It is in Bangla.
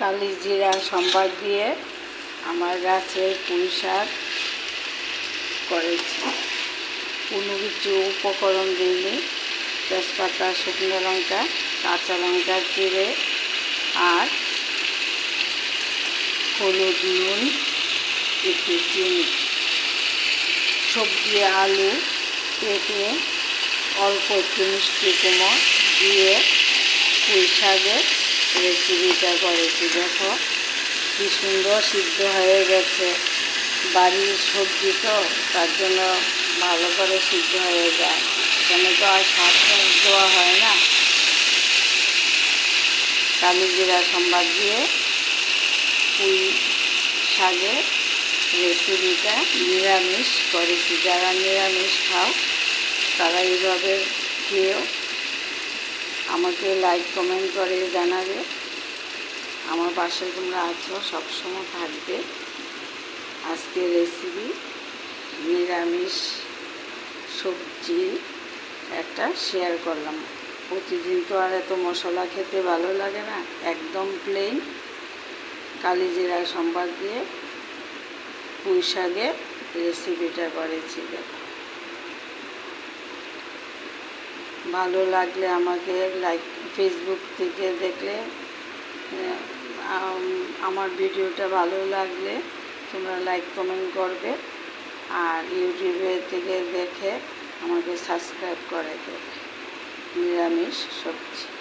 কালি জিরা, সম্বাদ দিয়ে আমার গাছের পুঁই শাক করেছি। কোনো কিছু উপকরণ দিইনি। তেজপাতা, শুকনো লঙ্কা, কাঁচা লঙ্কা চিড়ে আর হলুদ, নুন, একটু চিনি। সবজি, আলু, পেঁপে, অল্প একটু মিষ্টি কুমড় দিয়ে পুঁই শাকের রেসিপিটা করেছি, দেখো। কি সুন্দর সিদ্ধ হয়ে গেছে। বাড়ির সবজি তো, তার জন্য ভালো করে সিদ্ধ হয়ে যায়। কেন তো আর শাক দেওয়া হয় না। কালি জিরা সম্বাদ দিয়ে পুঁই শাকের রেসিপিটা নিরামিষ করেছি। যারা নিরামিষ খাও, তারা এইভাবে খেয়েও আমাকে লাইক কমেন্ট করে জানাবে। আমার পাশে তোমরা আছো, সবসময় থাকবে। আজকে রেসিপি নিরামিষ সবজি একটা শেয়ার করলাম। প্রতিদিন তো আর এত মশলা খেতে ভালো লাগে না, একদম প্লেন কালি জিরা সম্বাদ দিয়ে পুঁই শাকের রেসিপিটা করেছি, দেখো। ভালো লাগলে আমাকে লাইক ফেসবুক থেকে দেখলে আমার ভিডিওটা ভালো লাগলে তোমরা লাইক কমেন্ট করবে আর ইউটিউবে থেকে দেখে আমাকে সাবস্ক্রাইব করে দেবে নিরামিষ সবজি।